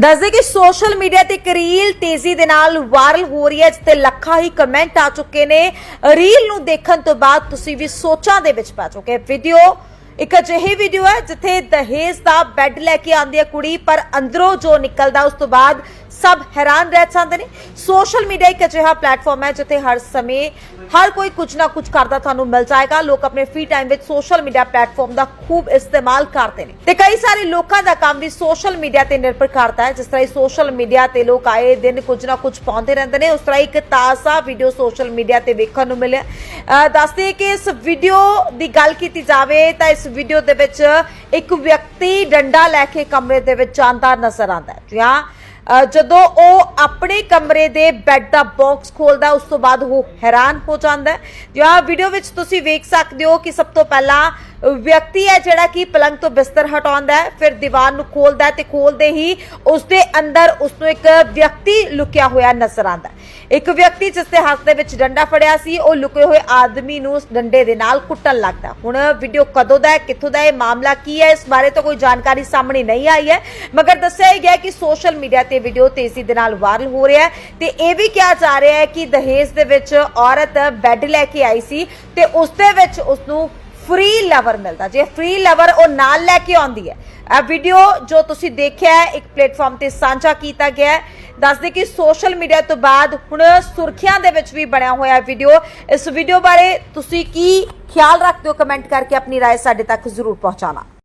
ਦੱਸਦੇ ਕਿ social media ਤੇ ਇੱਕ ਰੀਲ ਤੇਜ਼ੀ ਦੇ ਨਾਲ ਵਾਇਰਲ ਹੋ ਰਹੀ ਹੈ ਜਿੱਤੇ ਲੱਖਾਂ ਹੀ ਕਮੈਂਟ ਆ ਚੁੱਕੇ ਨੇ। ਰੀਲ ਨੂੰ ਦੇਖਣ ਤੋਂ ਬਾਅਦ ਤੁਸੀਂ ਵੀ ਸੋਚਾਂ ਦੇ ਵਿੱਚ ਪਾ ਚੁੱਕੇ। ਵੀਡੀਓ ਇੱਕ ਅਜਿਹੀ ਵੀਡੀਓ ਹੈ, ਜਿੱਥੇ ਦਹੇਜ ਦਾ ਬੈੱਡ ਲੈ ਕੇ ਆਉਂਦੀ ਹੈ ਕੁੜੀ, ਪਰ ਅੰਦਰੋਂ ਜੋ ਨਿਕਲਦਾ ਉਸ ਤੋਂ ਬਾਅਦ ਸਭ ਹੈਰਾਨ ਰਹਿ ਜਾਂਦੇ ਨੇ। ਸੋਸ਼ਲ ਮੀਡੀਆ ਇੱਕ ਅਜਿਹਾ ਪਲੇਟਫਾਰਮ ਹੈ ਜਿੱਥੇ ਹਰ ਸਮੇਂ ਹਰ ਕੋਈ ਕੁਝ ਨਾ ਕੁਝ ਕਰਦਾ ਤੁਹਾਨੂੰ ਮਿਲ ਜਾਏਗਾ। ਲੋਕ ਆਪਣੇ ਫ੍ਰੀ ਟਾਈਮ ਵਿੱਚ ਸੋਸ਼ਲ ਮੀਡੀਆ ਪਲੇਟਫਾਰਮ ਦਾ ਖੂਬ ਇਸਤੇਮਾਲ ਕਰਦੇ ਨੇ। ਤੇ ਕਈ ਸਾਰੇ ਲੋਕਾਂ ਦਾ ਕੰਮ ਵੀ ਸੋਸ਼ਲ ਮੀਡੀਆ ਤੇ ਨਿਰਭਰ ਕਰਦਾ ਹੈ। ਜਿਸ ਤਰ੍ਹਾਂ ਸੋਸ਼ਲ ਮੀਡੀਆ ਤੇ ਲੋਕ ਆਏ ਦਿਨ ਕੁਝ ਨਾ ਕੁਝ ਪਾਉਂਦੇ ਰਹਿੰਦੇ ਨੇ। ਉਸ ਤਰ੍ਹਾਂ ਇੱਕ ਤਾਜ਼ਾ ਵੀਡੀਓ ਸੋਸ਼ਲ ਮੀਡੀਆ ਤੇ ਵੇਖਣ ਨੂੰ ਮਿਲਿਆ। ਅਹ ਦੱਸਦੇ ਕਿ ਇਸ ਵੀਡੀਓ ਦੀ ਗੱਲ ਕੀਤੀ ਜਾਵੇ ਤਾਂ ਇਸ ਵੀਡੀਓ ਦੇ ਵਿੱਚ ਇੱਕ ਵਿਅਕਤੀ ਡੰਡਾ ਲੈ ਕੇ ਕਮਰੇ ਦੇ ਵਿੱਚ ਜਾਂਦਾ ਨਜ਼ਰ ਆਉਂਦਾ ਹੈ। ਜਾਂ ਜਦੋਂ ਉਹ ਆਪਣੇ ਕਮਰੇ ਦੇ ਬੈੱਡ ਦਾ ਬਾਕਸ ਖੋਲਦਾ, ਉਸ ਤੋਂ ਬਾਅਦ ਉਹ ਹੈਰਾਨ ਹੋ ਜਾਂਦਾ ਹੈ। ਜਾਂ ਵੀਡੀਓ ਵਿੱਚ ਤੁਸੀਂ ਵੇਖ ਸਕਦੇ ਹੋ ਕਿ ਸਭ ਤੋਂ ਪਹਿਲਾਂ ਵਿਅਕਤੀ ਹੈ ਜਿਹੜਾ ਕਿ ਪਲੰਗ ਤੋਂ ਬਿਸਤਰ ਹਟਾਉਂਦਾ ਹੈ, ਫਿਰ ਦੀਵਾਰ ਨੂੰ ਖੋਲਦਾ ਹੈ ਤੇ ਖੋਲਦੇ ਹੀ ਉਸ ਦੇ ਅੰਦਰ ਉਸ ਨੂੰ ਇੱਕ ਵਿਅਕਤੀ ਲੁਕਿਆ ਹੋਇਆ ਨਜ਼ਰ ਆਉਂਦਾ ਇੱਕ ਵਿਅਕਤੀ ਜਿਸ ਦੇ ਹੱਥ ਦੇ ਵਿੱਚ ਡੰਡਾ ਫੜਿਆ ਸੀ, ਉਹ ਲੁਕੇ ਹੋਏ ਆਦਮੀ ਨੂੰ ਉਸ ਡੰਡੇ ਦੇ ਨਾਲ ਕੁੱਟਣ ਲੱਗਦਾ ਹੁਣ ਵੀਡੀਓ ਕਦੋਂ ਦਾ ਹੈ, ਕਿੱਥੋਂ ਦਾ ਇਹ ਮਾਮਲਾ ਕੀ ਹੈ, ਇਸ ਬਾਰੇ ਤਾਂ ਕੋਈ ਜਾਣਕਾਰੀ ਸਾਹਮਣੇ ਨਹੀਂ ਆਈ ਹੈ। ਮਗਰ ਦੱਸਿਆ ਗਿਆ ਕਿ ਸੋਸ਼ਲ ਮੀਡੀਆ ਤੇ ਵੀਡੀਓ ਤੇਜ਼ੀ ਦੇ ਨਾਲ ਵਾਇਰਲ ਹੋ ਰਿਹਾ ਹੈ ਤੇ ਇਹ ਵੀ ਕਿਹਾ ਜਾ ਰਿਹਾ ਹੈ ਕਿ ਦਹੇਜ ਦੇ ਵਿੱਚ ਔਰਤ ਬੈੱਡ ਲੈ ਕੇ ਆਈ ਸੀ ਤੇ ਉਸ ਦੇ ਵਿੱਚ ਉਸ ਨੂੰ ਫ੍ਰੀ ਲਵਰ ਮਿਲਦਾ ਜੇ ਫ੍ਰੀ ਲਵਰ ਉਹ ਨਾਲ ਲੈ ਕੇ ਆਉਂਦੀ ਹੈ ਇਹ ਵੀਡੀਓ ਜੋ ਤੁਸੀਂ ਦੇਖਿਆ ਹੈ ਇੱਕ ਪਲੇਟਫਾਰਮ ਤੇ ਸਾਂਝਾ ਕੀਤਾ ਗਿਆ ਹੈ ਦੱਸਦੇ ਕਿ ਸੋਸ਼ਲ ਮੀਡੀਆ ਤੋਂ ਬਾਅਦ ਹੁਣ ਸੁਰਖੀਆਂ ਦੇ ਵਿੱਚ ਵੀ ਬਣਿਆ ਹੋਇਆ ਹੈ ਵੀਡੀਓ ਇਸ ਵੀਡੀਓ ਬਾਰੇ ਤੁਸੀਂ ਕੀ ਖਿਆਲ ਰੱਖਦੇ ਹੋ ਕਮੈਂਟ ਕਰਕੇ ਆਪਣੀ رائے ਸਾਡੇ ਤੱਕ ਜ਼ਰੂਰ ਪਹੁੰਚਾਣਾ